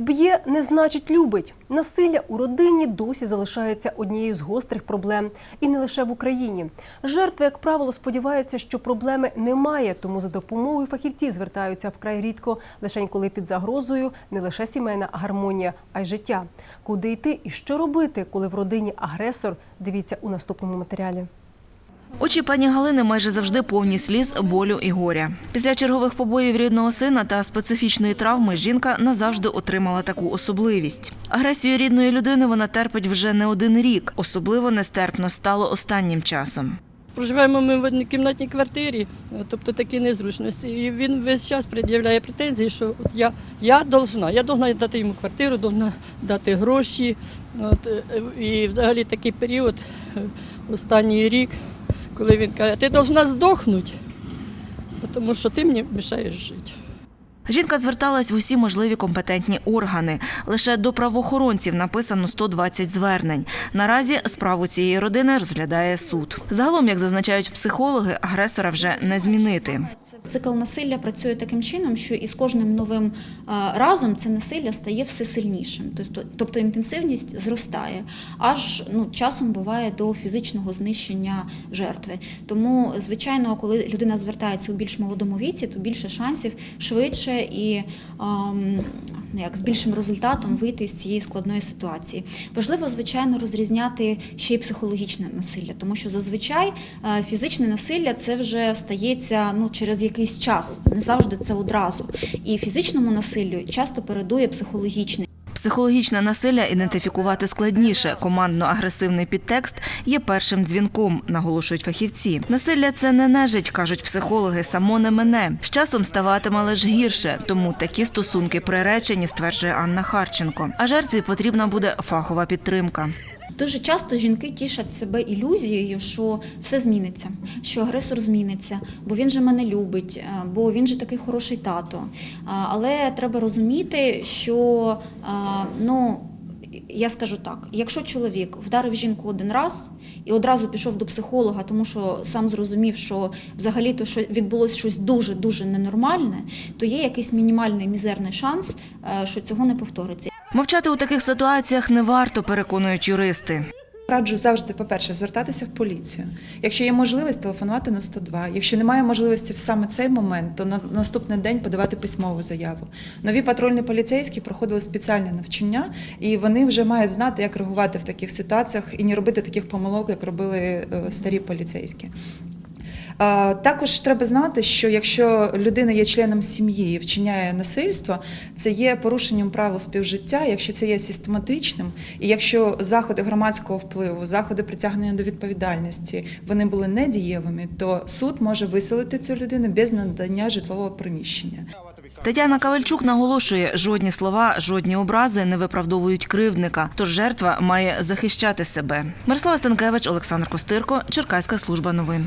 Б'є не значить любить. Насилля у родині досі залишається однією з гострих проблем. І не лише в Україні. Жертви, як правило, сподіваються, що проблеми немає, тому за допомогою фахівців звертаються вкрай рідко, лише коли під загрозою не лише сімейна гармонія, а й життя. Куди йти і що робити, коли в родині агресор? Дивіться у наступному матеріалі. Очі пані Галини майже завжди повні сліз, болю і горя. Після чергових побоїв рідного сина та специфічної травми жінка назавжди отримала таку особливість. Агресію рідної людини вона терпить вже не один рік. Особливо нестерпно стало останнім часом. Проживаємо ми в однокімнатній квартирі, тобто такі незручності. І він весь час пред'являє претензії, що от я, я должна, я должна дати йому квартиру, должна дати гроші. От, е, і взагалі такий період, е, останній рік, коли він каже, ти должна здохнути, тому що ти мені мішаєш жити. Жінка зверталась в усі можливі компетентні органи. Лише до правоохоронців написано 120 звернень. Наразі справу цієї родини розглядає суд. Загалом, як зазначають психологи, агресора вже не змінити. Цикл насилля працює таким чином, що із кожним новим разом це насилля стає все сильнішим. Тобто, тобто інтенсивність зростає, аж ну, часом буває до фізичного знищення жертви. Тому, звичайно, коли людина звертається у більш молодому віці, то більше шансів швидше і ну, як, з більшим результатом вийти з цієї складної ситуації. Важливо, звичайно, розрізняти ще й психологічне насилля, тому що зазвичай е, фізичне насилля це вже стається ну, через якийсь час, не завжди це одразу. І фізичному насиллю часто передує психологічне. Психологічне насилля ідентифікувати складніше. Командно-агресивний підтекст є першим дзвінком, наголошують фахівці. Насилля це не нежить, кажуть психологи, само не мене. З часом ставатиме лише гірше, тому такі стосунки приречені, стверджує Анна Харченко. А жертві потрібна буде фахова підтримка. Дуже часто жінки тішать себе ілюзією, що все зміниться, що агресор зміниться, бо він же мене любить, е, бо він же такий хороший тато. Але треба розуміти, що ну. Я скажу так: якщо чоловік вдарив жінку один раз і одразу пішов до психолога, тому що сам зрозумів, що взагалі то що відбулося щось дуже дуже ненормальне, то є якийсь мінімальний мізерний шанс, е, що цього не повториться. Мовчати у таких ситуаціях не варто, переконують юристи. Раджу завжди, по-перше, звертатися в поліцію. Якщо є можливість, телефонувати на 102. Якщо немає можливості в саме цей момент, то на наступний день подавати письмову заяву. Нові патрульні поліцейські проходили спеціальне навчання, і вони вже мають знати, як реагувати в таких ситуаціях і не робити таких помилок, як робили е, старі поліцейські. Також треба знати, що якщо людина є членом сім'ї і вчиняє насильство, це є порушенням правил співжиття, якщо це є систематичним, і якщо заходи громадського впливу, заходи притягнення до відповідальності вони були недієвими, то суд може виселити цю людину без надання житлового приміщення. Тетяна Кавальчук наголошує, жодні слова, жодні образи не виправдовують кривдника, тож жертва має захищати себе. Мирослава Станкевич, Олександр Костирко, Черкаська служба новин.